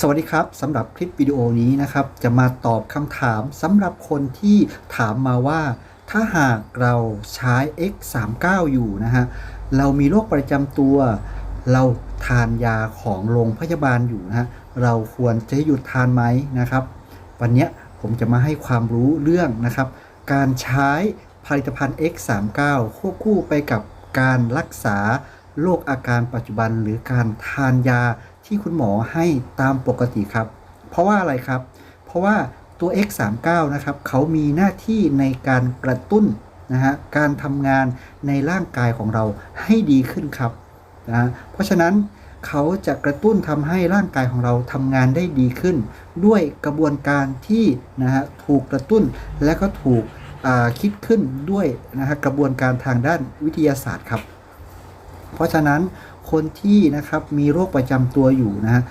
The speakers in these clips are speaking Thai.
สวัสดีครับสำหรับคลิปวิดีโอนี้นะครับ จะมาตอบคำถามสำหรับคนที่ถามมาว่า ถ้าหากเราใช้ X39 อยู่นะฮะเรามีโรคประจำตัว เราทานยาของโรงพยาบาลอยู่นะฮะเราควรจะหยุดทานไหมนะครับ วันนี้ผมจะมาให้ความรู้เรื่องนะครับ การใช้ผลิตภัณฑ์ X39 ควบคู่ไปกับการรักษาโรคอาการปัจจุบันหรือการทานยา ที่คุณหมอให้ตามปกติครับ เพราะว่าอะไรครับ เพราะว่าตัว X39 นะครับเขามีหน้าที่ในการกระตุ้นนะฮะการทำงานในร่างกายของเราให้ดีขึ้นครับนะฮะเพราะฉะนั้นเขาจะกระตุ้นทำให้ร่างกายของเราทำงานได้ดีขึ้น ด้วยกระบวนการที่นะฮะถูกกระตุ้นและก็ถูกอ่าคิดขึ้นด้วยนะฮะกระบวนการทางด้านวิทยาศาสตร์ครับ เพราะฉะนั้นคนที่นะครับมีโรคประจำตัวอยู่นะฮะ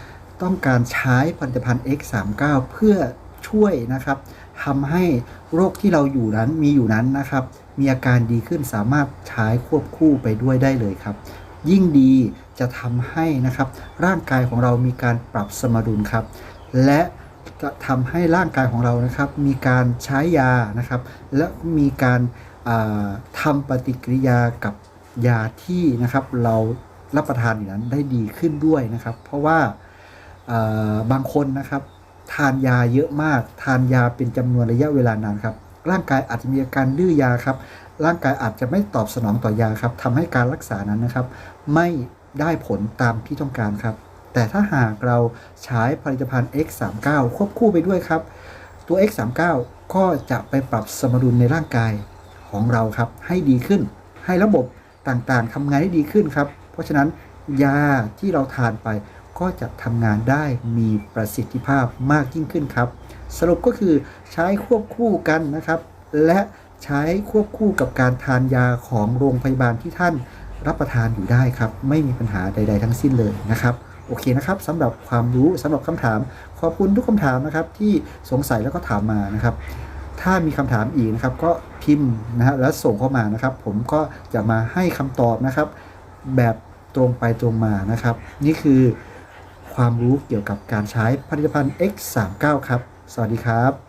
ต้องการใช้ผลิตภัณฑ์ X39 เพื่อช่วยนะครับทำให้โรคที่เราอยู่นั้นมีอยู่นั้นนะครับ มีอาการดีขึ้นสามารถใช้ควบคู่ไปด้วยได้เลยครับ ยิ่งดีจะทำให้นะครับ ร่างกายของเรามีการปรับสมดุลครับ และจะทำให้ร่างกายของเรานะครับ มีการใช้ยานะครับ และมีการาทำปฏิกิริยากับ ยาที่นะครับเรารับประทานอยู่นั้นได้ดีขึ้นด้วยนะครับ เพราะว่าบางคนนะครับ ทานยาเยอะมาก ทานยาเป็นจำนวนระยะเวลานานครับ ร่างกายอาจจะมีอาการดื้อยาครับ ร่างกายอาจจะไม่ตอบสนองต่อยาครับทำให้การรักษานั้นนะครับ ไม่ได้ผลตามที่ต้องการครับ แต่ถ้าหากเราใช้ผลิตภัณฑ์ X39 ควบคู่ไปด้วยครับ ตัว X39 ก็จะไปปรับสมดุลในร่างกายของเราครับ ให้ดีขึ้น ให้ระบบ ต่างๆทำงานได้ดีขึ้นครับ เพราะฉะนั้นยาที่เราทานไปก็จะทำงานได้มีประสิทธิภาพมากยิ่งขึ้นครับ สรุปก็คือใช้ควบคู่กันนะครับ และใช้ควบคู่กับการทานยาของโรงพยาบาลที่ท่านรับประทานอยู่ได้ครับ ไม่มีปัญหาใด ๆ ทั้งสิ้นเลยนะครับโอเคนะครับสำหรับความรู้สำหรับคำถาม ขอบคุณทุกคำถามนะครับที่สงสัยแล้วก็ถามมานะครับ ถ้ามีคำถามอีกนะครับก็ พิมพ์นะฮะแล้วส่งเข้ามานะครับ ผมก็จะมาให้คำตอบนะครับ แบบตรงไปตรงมานะครับ นี่คือความรู้เกี่ยวกับการใช้ผลิตภัณฑ์ X39 ครับ สวัสดีครับ